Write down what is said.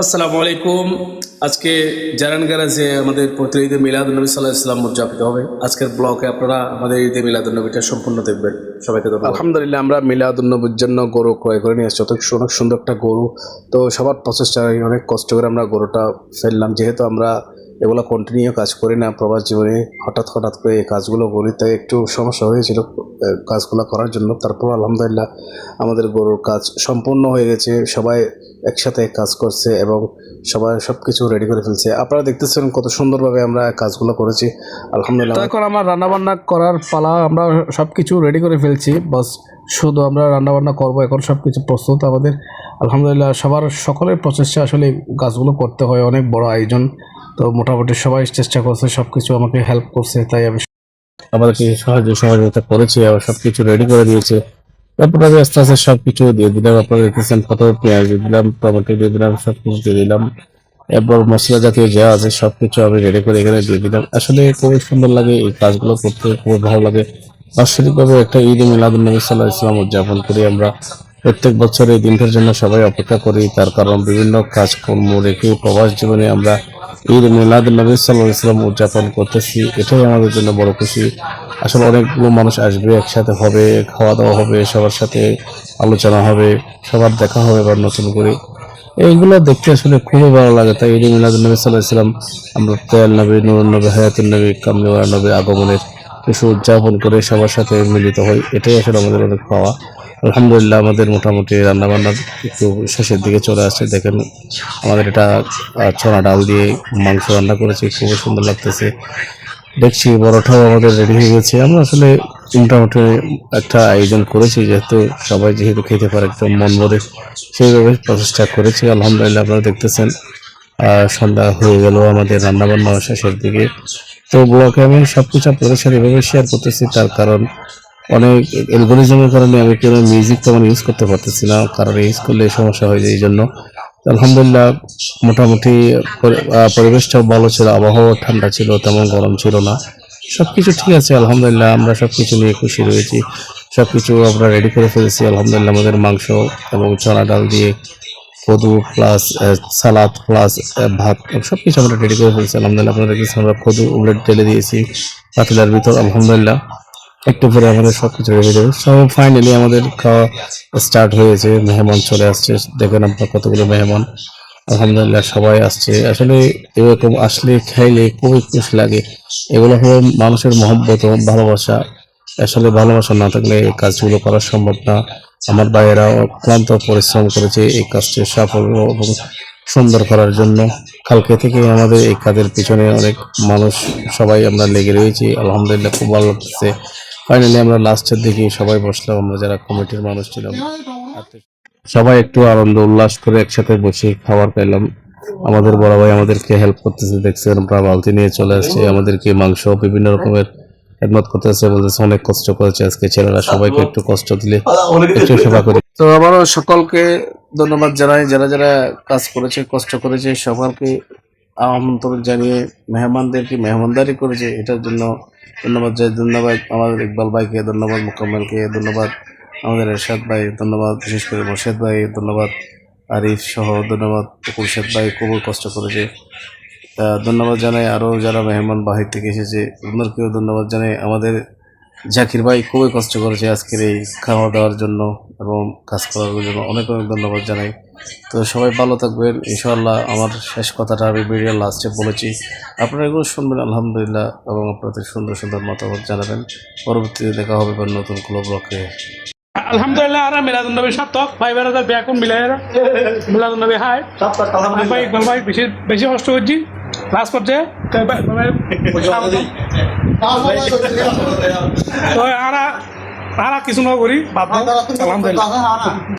আসসালামু আলাইকুম। আজকে জারান যে আমাদের প্রতিনিধি মিলাদ নবী সাল্লাহ ইসলাম উদযাপিত হবে, আজকের ব্লকে আপনারা আমাদের ঈদে মিলাদুলনবীটা সম্পূর্ণ দেখবেন। সবাইকে ধন্যবাদ। আলহামদুলিল্লাহ, আমরা মিলাদুলনবীর জন্য গরু ক্রয় করে নিয়ে অত অনেক সুন্দর একটা গরু। তো সবার প্রচেষ্টায় অনেক কষ্ট করে আমরা গরুটা ফেললাম। যেহেতু আমরা এগুলো কন্টিনিউ কাজ করি না। প্রবাস জীবনে হঠাৎ হঠাৎ করে এই কাজগুলো করি তাই একটু সমস্যা হয়েছিল কাজগুলো করার জন্য। তারপর আলহামদুলিল্লাহ আমাদের গরুর কাজ সম্পূর্ণ হয়ে গেছে। সবাই একসাথে কাজ করছে এবং সবাই সব কিছু রেডি করে ফেলছে। আপনারা দেখতেছেন কত সুন্দরভাবে আমরা কাজগুলো করেছি। আলহামদুলিল্লাহ এখন আমার রান্নাবান্না করার পালা আমরা সব কিছু রেডি করে ফেলছি। বাস শুধু আমরা রান্নাবান্না করব এখন সব কিছু প্রস্তুত আমাদের। আলহামদুলিল্লাহ সবার সকলের প্রচেষ্টা আসলে কাজগুলো করতে হয় অনেক বড় আয়োজন। তো মোটামুটি সবাই চেষ্টা করছে সব কিছু আমাকে হেল্প করছে, তাই আমি আমাদেরকে সাহায্য সহযোগিতা করেছে, আবার সব কিছু রেডি করে দিয়েছে। তারপরে আমি আস্তে আস্তে সব কিছু দিয়ে দিলাম আপনারা দেখতেছেন কত পেঁয়াজ দিয়ে দিলাম, টমেটো দিয়ে দিলাম সব কিছু দিয়ে দিলাম। এরপর মশলা জাতীয় যা আছে সব কিছু আমি রেডি করে এখানে দিয়ে দিলাম। আসলে খুবই সুন্দর লাগে এই কাজগুলো করতে, খুবই ভালো লাগে। বাৎসরিকভাবে একটা ঈদ মিলাদ নবী সাল্লাহ ইসলাম উদযাপন করি আমরা। প্রত্যেক বছর এই দিনটার জন্য সবাই অপেক্ষা করি, তার কারণ বিভিন্ন কাজকর্ম রেখে প্রবাস জীবনে আমরা ঈদ মিলাদ নবী সাল্লাহ ইসলাম উদযাপন করতেছি। এটাই আমাদের জন্য বড় খুশি। আসলে অনেকগুলো মানুষ আসবে, একসাথে হবে খাওয়া দাওয়া হবে, সবার সাথে আলোচনা হবে, সবার দেখা হবে বা নতুন করে। এইগুলো দেখতে আসলে খুবই ভালো লাগে। তাই ঈদ মিলাদ নবী সাল্লাহ ইসলাম আমরা তেল নবী, নুর নবী হায়াতুল নবী কামলিওয়ালা নবী আগমনের কিছু উদযাপন করে সবার সাথে মিলিত হই। এটাই আসলে আমাদের অনেক পাওয়া। আলহামদুলিল্লাহ, আমাদের মোটামুটি রান্নাবান্না একটু শেষের দিকে চলে আসছে। দেখেন, আমাদের এটা ছোলা ডাল দিয়ে মাংস রান্না করেছি, খুবই সুন্দর লাগতেছে। দেখছি বড়টাও আমাদের রেডি হয়ে গেছে। আমরা আসলে মোটামুটি একটা আয়োজন করেছি, যেহেতু সবাই যেহেতু খেতে পারে, একদম মন ভরে সেইভাবে প্রচেষ্টা করেছি। আলহামদুলিল্লাহ, আপনারা দেখতেছেন সন্ধ্যা হয়ে গেল আমাদের রান্নাবান্না শেষের দিকে। তো ব্লগে আমি সব কিছু আপনাদের সাথে এভাবে শেয়ার করতেছি, তার কারণ অনেক অ্যালগোরিজমের কারণে আমি কেন মিউজিক তেমন ইউজ করতে পারতেছি না, কারণ ইউজ করলে সমস্যা হয়ে যায় এই জন্য। আলহামদুলিল্লাহ, মোটামুটি পরিবেশটাও ভালো ছিল আবহাওয়া ঠান্ডা ছিল, তেমন গরম ছিল না। সব কিছু ঠিক আছে, আলহামদুলিল্লাহ, আমরা সব কিছু নিয়ে খুশি রয়েছি। সব কিছু আমরা রেডি করে ফেলেছি, আলহামদুলিল্লাহ, আমাদের মাংস এবং চনা ডাল দিয়ে কদু প্লাস সালাদ প্লাস ভাত সব কিছু আমরা রেডি করে ফেলেছি। আলহামদুলিল্লাহ আপনাদের কাছে আমরা কদু উমলেট ঢেলে দিয়েছি, পাতিলার ভিতর, আলহামদুলিল্লাহ। একটু পরে আমাদের সব কিছু রেডি যাবে সব ফাইনালি আমাদের খাওয়া স্টার্ট হয়েছে মেহমান চলে আসছে। দেখেন আপনার কতগুলো মেহমান। আলহামদুলিল্লাহ সবাই আসছে। আসলে এরকম আসলে খাইলে খুবই খুশি লাগে। এগুলো হলো মানুষের মহব্বত ভালোবাসা। আসলে ভালোবাসা না থাকলে এই কাজগুলো করা সম্ভব না। আমার ভাইয়েরা অক্লান্ত পরিশ্রম করেছে এই কাজটি সাফল্য এবং সুন্দর করার জন্য। কালকে থেকে আমাদের এই কাজের পিছনে অনেক মানুষ সবাই আমরা লেগে রয়েছি। আলহামদুলিল্লাহ খুব ভালো লাগছে। ফাইনালি আমরা লাস্টের দিকে সবাই বসলাম, আমরা যারা কমিটির মানুষ ছিলাম। সবাই একটু আনন্দ, উল্লাস করে একসাথে বসে খাবার খাইলাম। আমাদের বড় ভাই আমাদেরকে হেল্প করতেছে দেখছেন আমরা বালতি নিয়ে চলে আসছে, আমাদেরকে মাংস বিভিন্ন রকমের খেদমত করতেছে, বলতেছে অনেক কষ্ট করেছে আজকে ছেলেরা, সবাইকে একটু কষ্ট দিলে একটু সেবা করি। তো আবারও সকলকে ধন্যবাদ জানাই, যারা যারা কাজ করেছে, কষ্ট করেছে, সকলকে আমন্ত্রণ জানিয়ে মেহমানদেরকে মেহমানদারি করেছে, এটার জন্য ধন্যবাদ জানাই ধন্যবাদ। আমাদের ইকবাল ভাইকে ধন্যবাদ, মোকাম্মেলকে ধন্যবাদ, আমাদের এরশাদ ভাই ধন্যবাদ, বিশেষ করে মোর্শেদ ভাই ধন্যবাদ, আরিফ সহ ধন্যবাদ কুলশেদ ভাই খুবই কষ্ট করেছে। ধন্যবাদ জানাই আরও যারা মেহমান বাহির থেকে এসেছে ওদেরকেও ধন্যবাদ জানাই। আমাদের জাকির ভাই খুবই কষ্ট করেছে আজকের এই খাওয়া দাওয়ার জন্য এবং কাজ করার জন্য। অনেক অনেক ধন্যবাদ জানাই। তো সবাই ভালো থাকবেন। ইনশাআল্লাহ আমার শেষ কথাটা আমি ভিডিও লাস্টে বলেছি। আপনারা এগুলো শুনবেন আলহামদুলিল্লাহ এবং আপনাদের সুন্দর সুন্দর মতামত জানাবেন। পরবর্তীতে দেখা হবে বা নতুন কোনো ব্লকে আলহামদুলিল্লাহ আর মিলাদুল নবী সার্থক। ভাই বেড়াদার ব্যাগ কোন মিলাই মিলাদুল নবী হাই। ভাই বেশি বেশি কষ্ট করছি। ক্লাস করছে তো আরা কিছু না করি আলহামদুলিল্লাহ